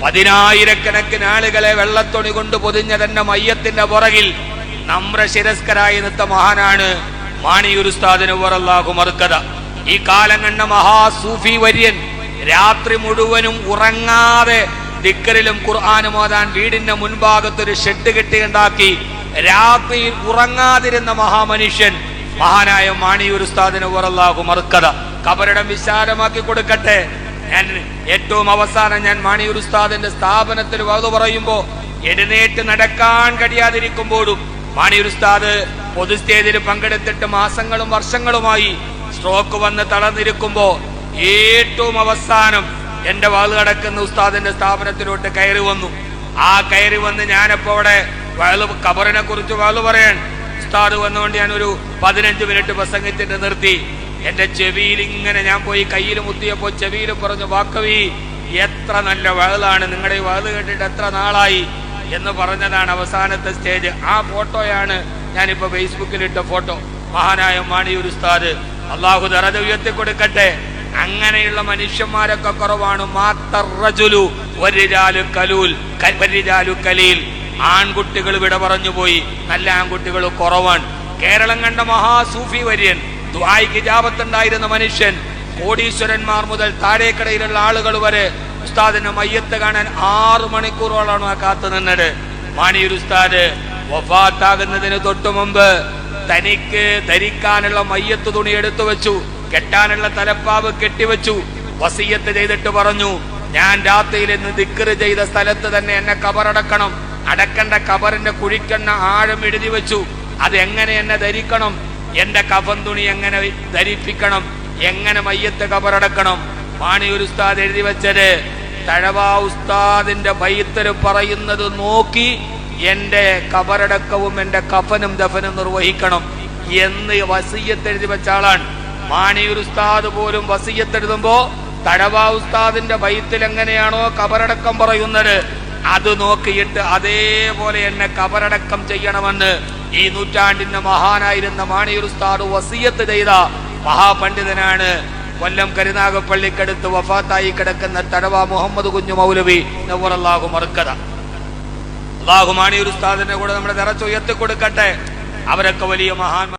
പതിനായിരക്കണക്കിന് ആളുകളെ വെള്ളത്തുണി കൊണ്ട് പൊതിഞ്ഞ തന്നെ മയ്യത്തിന്റെ പുറകിൽ നമ്ര ശിരസ്കരായി നിത്ത മഹാനാണ് മാണിയൂർ ഉസ്താദിന് മറുക്കത ഈ കാലം കണ്ട മഹാസൂഫി വര്യൻ രാത്രി മുഴുവനും ഉറങ്ങാതെ ദിക്കറിലും ഖുർആാനും വീടിന്റെ മുൻഭാഗത്തൊരു ഷെഡ് കെട്ടിയുണ്ടാക്കി രാത്രിയിൽ ഉറങ്ങാതിരുന്ന മഹാമനുഷ്യൻ മഹാനായ മാണിയൂർ ഉസ്താദിന് പുറല്ലാഹു മറുക്കത കബരിടം വിശാലമാക്കി കൊടുക്കട്ടെ. ഞാൻ ഏറ്റവും അവസാനം ഞാൻ മാണിയൂർ ഉസ്താദിന്റെ സ്ഥാപനത്തിൽ വധു പറയുമ്പോ എഴുന്നേറ്റ് നടക്കാൻ കഴിയാതിരിക്കുമ്പോഴും മാണിയൂർ ഉസ്താദ് പൊതുസ്റ്റേജിൽ പങ്കെടുത്തിട്ട് മാസങ്ങളും വർഷങ്ങളുമായി സ്ട്രോക്ക് വന്ന് തളർന്നിരിക്കുമ്പോ ഏറ്റവും അവസാനം എന്റെ വാത് കടക്കുന്ന ഉസ്താദിന്റെ സ്ഥാപനത്തിലോട്ട് കയറി വന്നു. ആ കയറി വന്ന് ഞാനപ്പോ അവിടെ വയൽ കബറിനെ കുറിച്ച് വാൾ പറയാൻ ഉസ്താദ് വന്നുകൊണ്ട് ഞാൻ ഒരു പതിനഞ്ച് മിനിറ്റ് പ്രസംഗിച്ചിട്ട് നിർത്തി. എന്റെ ചെവിയിൽ ഇങ്ങനെ ഞാൻ പോയി കയ്യിൽ മുത്തിയപ്പോ ചെവിയിൽ പറഞ്ഞു വാക്കവി എത്ര നല്ല വയലാണ് നിങ്ങളുടെ ഈ വയൽ കേട്ടിട്ട് എത്ര നാളായി എന്ന് പറഞ്ഞതാണ് അവസാനത്തെ സ്റ്റേജ്. ആ ഫോട്ടോയാണ് ഞാനിപ്പോ ഫേസ്ബുക്കിൽ ഇട്ട ഫോട്ടോ. മഹാനായ മാണി ഒരു ഉസ്താദ് അള്ളാഹു ദറജ ഉയർത്തി കൊടുക്കട്ടെ അങ്ങനെയുള്ള മനുഷ്യന്മാരൊക്കെ കുറവാണ്. കലീൽ. ആൺകുട്ടികൾ വിട പറഞ്ഞു പോയി. നല്ല ആൺകുട്ടികൾ കുറവാണ്. കേരളം കണ്ട മഹാസൂഫി വര്യൻ. ദുആയ്ക്ക് ജാപത്തുണ്ടായിരുന്ന മനുഷ്യൻ കോടീശ്വരന്മാർ മുതൽ താഴേക്കടയിലുള്ള ആളുകൾ വരെ ഉസ്താദിന്റെ മയ്യത്ത് കാണാൻ ആറു മണിക്കൂറോളാണ് ആ കാത്തു നിന്നത്. മാണിയൂർ ഉസ്താദ് വഫാത്താകുന്നതിന് തൊട്ടു മുമ്പ് തനിക്ക് ധരിക്കാനുള്ള മയ്യത്ത് തുണി എടുത്തു വെച്ചു കെട്ടാനുള്ള തലപ്പാവ് കെട്ടിവെച്ചു വസീയത്ത് ചെയ്തിട്ട് പറഞ്ഞു ഞാൻ രാത്രിയിൽ ഇന്ന് ദിക്കറ് ചെയ്ത സ്ഥലത്ത് തന്നെ എന്നെ കബറടക്കണം അടക്കേണ്ട കബറിന്റെ കുഴിക്കെണ്ണ ആഴം എഴുതി വെച്ചു അത് എങ്ങനെ എന്നെ ധരിക്കണം? എന്റെ കഫൻ തുണി എങ്ങനെ ധരിപ്പിക്കണം? എങ്ങനെ മയ്യത്ത് കബറടക്കണം? മാണിയൂർ ഉസ്താദ് എഴുതി വെച്ചത് തഴവ ഉസ്താദിന്റെ ബൈത്തര് പറയുന്നത് നോക്കി എന്റെ കബറടക്കവും എന്റെ കഫനും ദഫനും നിർവഹിക്കണം. എന്ന് വസീയത്തെഴുതി വെച്ച ആളാണ്. മാണിയൂർ ഉസ്താദ് പോലും വസീയത്തെഴുതുമ്പോ തഴവ ഉസ്താദിന്റെ ബൈത്തിൽ എങ്ങനെയാണോ കബറടക്കം പറയുന്നത് അത് നോക്കിയിട്ട് അതേപോലെ എന്നെ കബറടക്കം ചെയ്യണമെന്ന് ഈ നൂറ്റാണ്ടിന്റെ മഹാനായിരുന്ന മാണിയൂർ ഉസ്താദ് വസീയത്ത് ചെയ്ത മഹാപണ്ഡിതനാണ് കൊല്ലം കരുനാഗപ്പള്ളിക്കടുത്ത് വഫാത്തായി കിടക്കുന്ന തടവ മുഹമ്മദ് കുഞ്ഞു മൗലവി നവറല്ലാഹു മറക്കഥ അള്ളാഹു മാണിയൂർ ഉസ്താദിന്റെ കൂടെ നമ്മുടെ നിറച്ചുയർത്തി കൊടുക്കട്ടെ അവരൊക്കെ വലിയ മഹാൻ